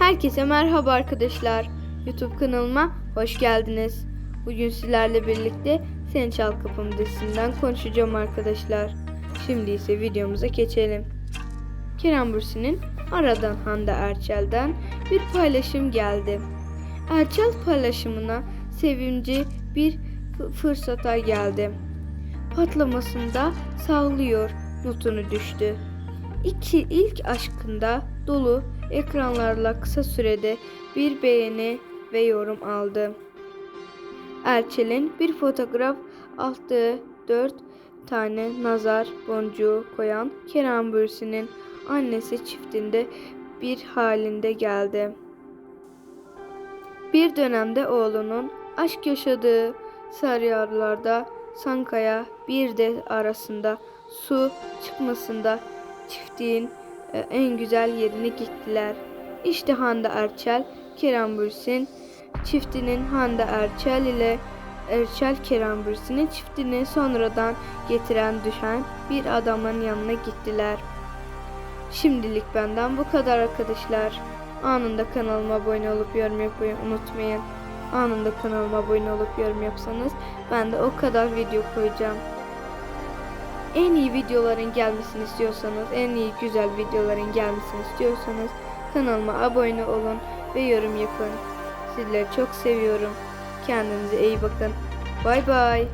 Herkese merhaba arkadaşlar. YouTube kanalıma hoş geldiniz. Bugün sizlerle birlikte Sen Çal Kapım dizisinden konuşacağım arkadaşlar. Şimdi ise videomuza geçelim. Kerem Bürsin'in aradan Hande Erçel'den bir paylaşım geldi. Erçel paylaşımına sevinci bir fı- fırsata geldi. Patlamasında sağlıyor notunu düştü. İki ilk aşkında dolu ekranlarla kısa sürede bir beğeni ve yorum aldı. Erçel'in bir fotoğraf attığı dört tane nazar boncuğu koyan Kerem Bürsin'in annesi çiftinde bir halinde geldi. Bir dönemde oğlunun aşk yaşadığı Sarıyarlar'da Sankaya bir de arasında su çıkmasında çiftliğin en güzel yerini gittiler. İşte Hande Erçel, Kerem Bürsin çiftinin Hande Erçel ile Erçel Kerem Bürsin'in çiftini sonradan getiren düşen bir adamın yanına gittiler. Şimdilik benden bu kadar arkadaşlar. Anında kanalıma abone olup yorum yapmayı unutmayın. Anında kanalıma abone olup yorum yapsanız ben de o kadar video koyacağım. En iyi videoların gelmesini istiyorsanız, en iyi güzel videoların gelmesini istiyorsanız kanalıma abone olun ve yorum yapın. Sizleri çok seviyorum. Kendinize iyi bakın. Bay bay.